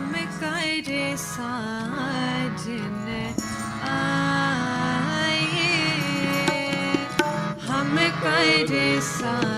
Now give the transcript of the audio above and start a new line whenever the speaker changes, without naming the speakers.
हम करे साजन आए हम करे साजन